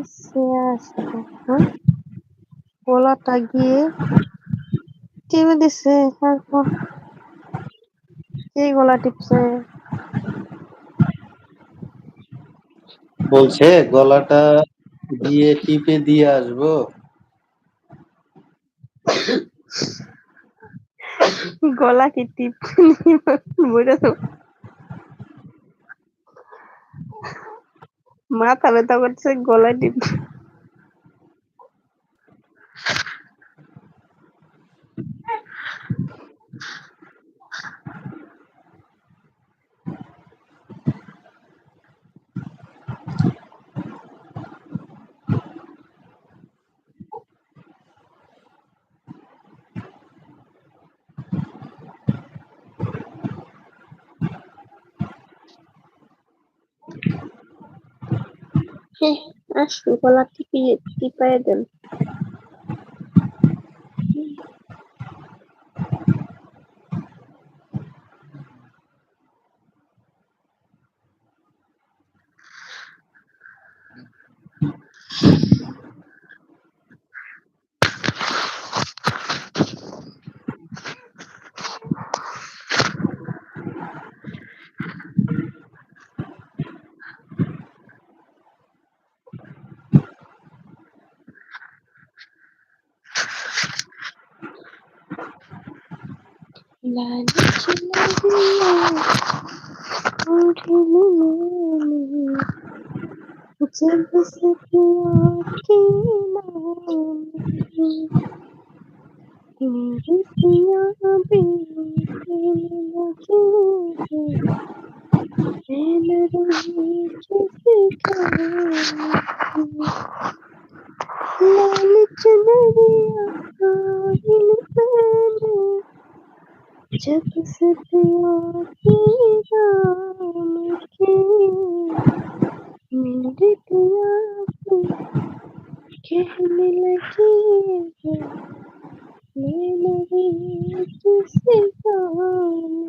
কিসে হ্যাঁ? গলাটা গিয়ে টিপে দিছে তারপর কে গলা টিপছে। বলছে গলাটা দিয়ে টিপে দিয়ে আসব। গলা কি টিপ বুঝে তো মাথা ব্যথা করছে গলায় টিপ আসুন গলা টিপিয়ে টিপাইয়ে দেন जब से पिया की नाम मेरे पिया बिन लगे मैं न रही किसी काम लालच लगिया ओढ़ने जब से पिया की नाम के मेरे पिया को कहने लगी है मैं नहीं किसी काम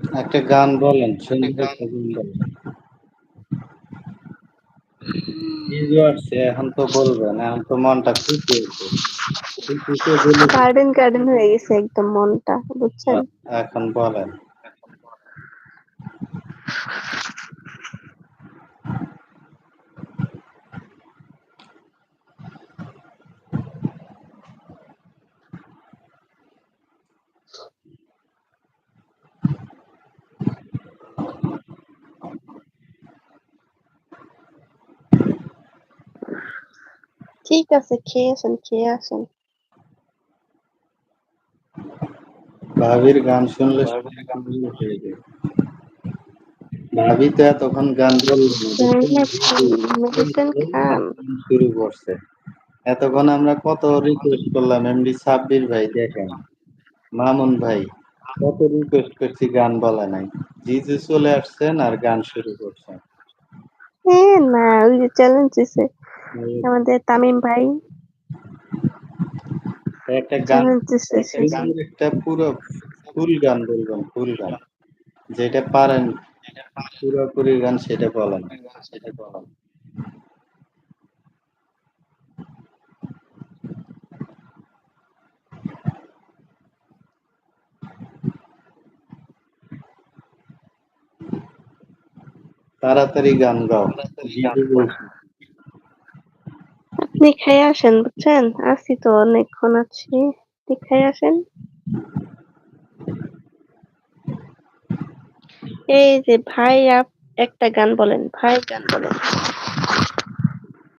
একটা গান বলেন সুন্দর গান বলেন। এখন তো বলবেন এখন তো মনটা খুশি হয়েছে কার্ডেন কার্ডেন গার্ডেন গার্ডেন হয়ে গেছে একদম মনটা বুঝছেন? এখন বলেন। ঠিক আছে খেয়ে আসেন খেয়ে আসেন ভাবির গান শুনলে ভাবি তো তখন গান শুরু করছে এতক্ষণ আমরা কত রিকোয়েস্ট করলাম এমডি সাব্বির ভাই দেখেন। মামুন ভাই কত রিকোয়েস্ট করছি গান বলা নাই। জিজু চলে আসছেন আর গান শুরু করছেন। হ্যাঁ না ওই যে চ্যালেঞ্জ দিছে। আমাদের তামিম ভাই। একটা গান একটা পুরো ফুল গান বলবেন ফুল গান। যেটা পারেন পুরোপুরি গান সেটা বলেন। সেটা বলেন। তাড়াতাড়ি গান গাও বলছি। আপনি খেয়ে আসেন, বুঝছেন? আছি তো অনেকক্ষণ আছি। আপনি খেয়ে আসেন। এই যে ভাই আপ একটা গান বলেন ভাই গান বলেন।